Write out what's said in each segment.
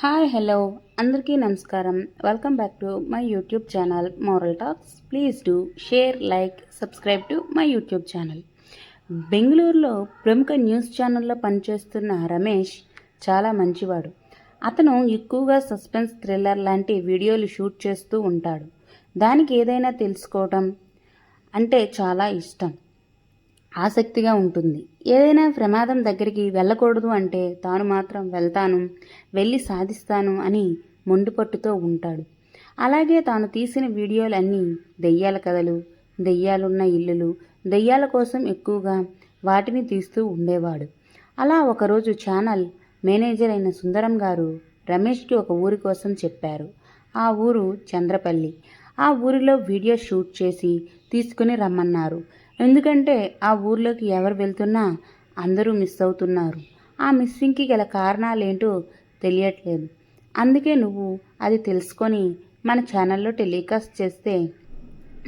Hi hello. అందరికీ నమస్కారం. Welcome back to my YouTube channel moral talks. Please do share like subscribe to my YouTube channel. బెంగళూరులో ప్రముఖ news ఛానల్లో పనిచేస్తున్న రమేష్ చాలా మంచివాడు. అతను ఎక్కువగా సస్పెన్స్ థ్రిల్లర్ లాంటి వీడియోలు షూట్ చేస్తూ ఉంటాడు. దానికి ఏదైనా తెలుసుకోవటం అంటే చాలా ఇష్టం. ఆసక్తిగా ఉంటుంది. ఏదైనా ప్రమాదం దగ్గరికి వెళ్ళకూడదు అంటే తాను మాత్రం వెళ్తాను వెళ్ళి సాధిస్తాను అని మొండిపట్టుతో ఉంటాడు. అలాగే తాను తీసిన వీడియోలన్నీ దెయ్యాల కథలు దెయ్యాలున్న ఇల్లులు దెయ్యాల కోసం ఎక్కువగా వాటిని తీస్తూ ఉండేవాడు. అలా ఒకరోజు ఛానల్ మేనేజర్ అయిన సుందరం గారు రమేష్కి ఒక ఊరి కోసం చెప్పారు. ఆ ఊరు చంద్రపల్లి. ఆ ఊరిలో వీడియో షూట్ చేసి తీసుకుని రమ్మన్నారు. ఎందుకంటే ఆ ఊర్లోకి ఎవరు వెళ్తున్నా అందరూ మిస్ అవుతున్నారు. ఆ మిస్సింగ్కి గల కారణాలేంటో తెలియట్లేదు. అందుకే నువ్వు అది తెలుసుకొని మన ఛానల్లో టెలికాస్ట్ చేస్తే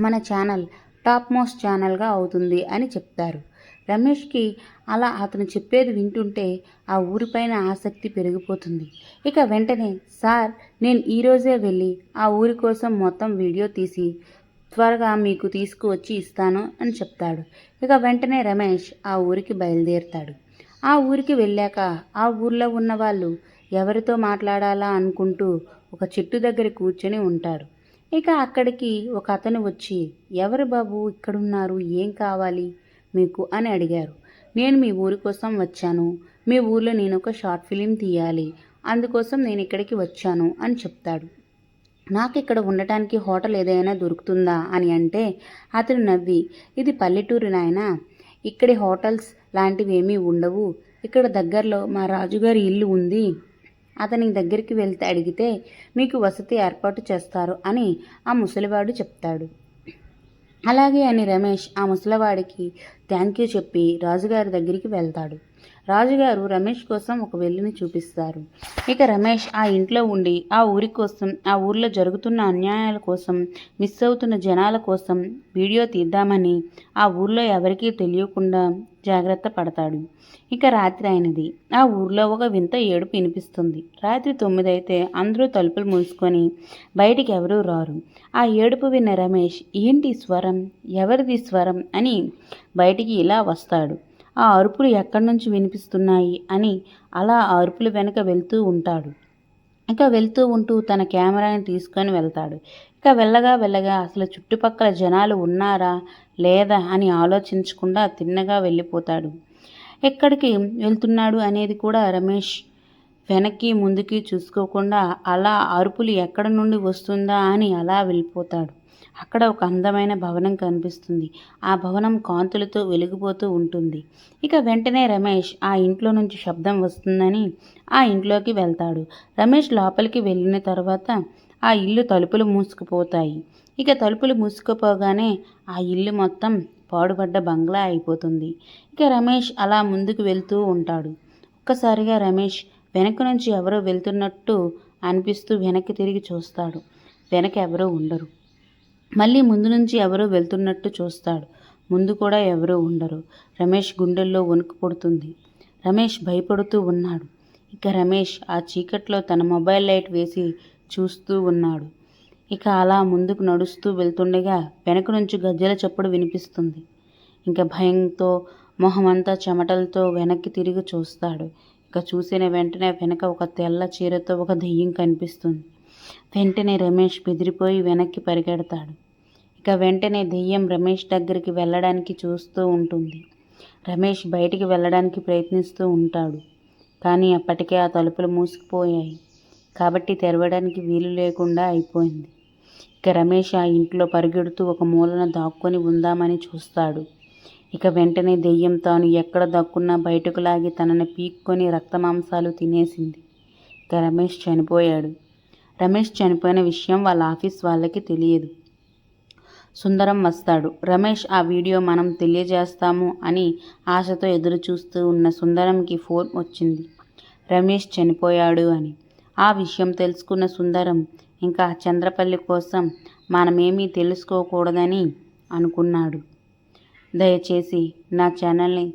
మన ఛానల్ టాప్ మోస్ట్ ఛానల్గా అవుతుంది అని చెప్తారు. రమేష్కి అలా అతను చెప్పేది వింటుంటే ఆ ఊరిపైన ఆసక్తి పెరిగిపోతుంది. ఇక వెంటనే సార్ నేను ఈరోజే వెళ్ళి ఆ ఊరి కోసం మొత్తం వీడియో తీసి త్వరగా మీకు తీసుకువచ్చి ఇస్తాను అని చెప్తాడు. ఇక వెంటనే రమేష్ ఆ ఊరికి బయలుదేరుతాడు. ఆ ఊరికి వెళ్ళాక ఆ ఊర్లో ఉన్న వాళ్ళు ఎవరితో మాట్లాడాలా అనుకుంటూ ఒక చెట్టు దగ్గర కూర్చొని ఉంటాడు ఇక అక్కడికి ఒక అతను వచ్చి ఎవరు బాబు ఇక్కడున్నారు? ఏం కావాలి మీకు? అని అడిగారు. నేను మీ ఊరి కోసం వచ్చాను. మీ ఊర్లో నేను ఒక షార్ట్ ఫిలిం తీయాలి. అందుకోసం నేను ఇక్కడికి వచ్చాను అని చెప్తాడు. నాకు ఇక్కడ ఉండటానికి హోటల్ ఏదైనా దొరుకుతుందా అని అంటే అతను నవ్వి ఇది పల్లెటూరు నాయన. ఇక్కడి హోటల్స్ లాంటివి ఏమీ ఉండవు. ఇక్కడ దగ్గరలో మా రాజుగారి ఇల్లు ఉంది. అతని దగ్గరికి వెళ్తే అడిగితే మీకు వసతి ఏర్పాటు చేస్తారు అని ఆ ముసలివాడు చెప్తాడు. అలాగే అని రమేష్ ఆ ముసలివాడికి థ్యాంక్ యూ చెప్పి రాజుగారి దగ్గరికి వెళ్తాడు. రాజుగారు రమేష్ కోసం ఒక వెల్లుని చూపిస్తారు. ఇక రమేష్ ఆ ఇంట్లో ఉండి ఆ ఊరి కోసం ఆ ఊర్లో జరుగుతున్న అన్యాయాల కోసం మిస్ అవుతున్న జనాల కోసం వీడియో తీద్దామని ఆ ఊర్లో ఎవరికీ తెలియకుండా జాగ్రత్త పడతాడు. ఇక రాత్రి అయినది. ఆ ఊర్లో ఒక వింత ఏడుపు వినిపిస్తుంది. రాత్రి తొమ్మిది అయితే అందరూ తలుపులు మూసుకొని బయటికి ఎవరూ రారు. ఆ ఏడుపు విన్న రమేష్ ఏంటి స్వరం? ఎవరిది స్వరం? అని బయటికి ఇలా వస్తాడు. ఆ అరుపులు ఎక్కడి నుంచి వినిపిస్తున్నాయి అని అలా ఆ అరుపుల వెనుక వెళ్తూ ఉంటాడు. ఇక వెళ్తూ ఉంటూ తన కెమెరాని తీసుకొని వెళ్తాడు. ఇక వెళ్ళగా వెళ్ళగా అసలు చుట్టుపక్కల జనాలు ఉన్నారా లేదా అని ఆలోచించకుండా తిన్నగా వెళ్ళిపోతాడు. ఎక్కడికి వెళ్తున్నాడు అనేది కూడా రమేష్ వెనక్కి ముందుకి చూసుకోకుండా అలా అరుపులు ఎక్కడ నుండి వస్తుందా అని అలా వెళ్ళిపోతాడు. అక్కడ ఒక అందమైన భవనం కనిపిస్తుంది. ఆ భవనం కాంతులతో వెలిగిపోతూ ఉంటుంది. ఇక వెంటనే రమేష్ ఆ ఇంట్లో నుంచి శబ్దం వస్తుందని ఆ ఇంట్లోకి వెళ్తాడు. రమేష్ లోపలికి వెళ్ళిన తర్వాత ఆ ఇల్లు తలుపులు మూసుకుపోతాయి. ఇక తలుపులు మూసుకుపోగానే ఆ ఇల్లు మొత్తం పాడుపడ్డ బంగ్లా అయిపోతుంది. ఇక రమేష్ అలా ముందుకు వెళ్తూ ఉంటాడు. ఒక్కసారిగా రమేష్ వెనక నుంచి ఎవరో వెళ్తున్నట్టు అనిపిస్తూ వెనక్కి తిరిగి చూస్తాడు. వెనక ఎవరో ఉండరు. మళ్ళీ ముందు నుంచి ఎవరో వెళ్తున్నట్టు చూస్తాడు. ముందు కూడా ఎవరూ ఉండరు. రమేష్ గుండెల్లో వణుకు పుడుతుంది. రమేష్ భయపడుతూ ఉన్నాడు. ఇక రమేష్ ఆ చీకట్లో తన మొబైల్ లైట్ వేసి చూస్తూ ఉన్నాడు. ఇక అలా ముందుకు నడుస్తూ వెళ్తుండగా వెనక నుంచి గజ్జల చప్పుడు వినిపిస్తుంది. ఇంకా భయంతో మొహమంతా చెమటలతో వెనక్కి తిరిగి చూస్తాడు. ఇక చూసిన వెంటనే వెనక ఒక తెల్ల చీరతో ఒక దెయ్యం కనిపిస్తుంది. వెంటనే రమేష్ బెదిరిపోయి వెనక్కి పరిగెడతాడు. ఇక వెంటనే దెయ్యం రమేష్ దగ్గరికి వెళ్ళడానికి చూస్తూ ఉంటుంది. రమేష్ బయటికి వెళ్ళడానికి ప్రయత్నిస్తూ ఉంటాడు. కానీ అప్పటికే ఆ తలుపులు మూసుకుపోయాయి. కాబట్టి తెరవడానికి వీలు లేకుండా అయిపోయింది. ఇక రమేష్ ఆ ఇంట్లో పరిగెడుతూ ఒక మూలన దాక్కొని ఉందామని చూస్తాడు. ఇక వెంటనే దెయ్యం తాను ఎక్కడ దక్కున్నా బయటకు లాగి తనని పీక్కొని రక్తమాంసాలు తినేసింది. ఇక రమేష్ చనిపోయాడు. రమేష్ చనిపోయిన విషయం వాళ్ళ ఆఫీస్ వాళ్ళకి తెలియదు. సుందరం వస్తాడు. రమేష్ ఆ వీడియో మనం తెలియజేస్తాము అని ఆశతో ఎదురు చూస్తూ ఉన్న సుందరంకి ఫోన్ వచ్చింది. రమేష్ చనిపోయాడు అని. ఆ విషయం తెలుసుకున్న సుందరం ఇంకా చంద్రపల్లి కోసం మనమేమీ తెలుసుకోకూడదని అనుకున్నాడు. దయచేసి నా ఛానల్ని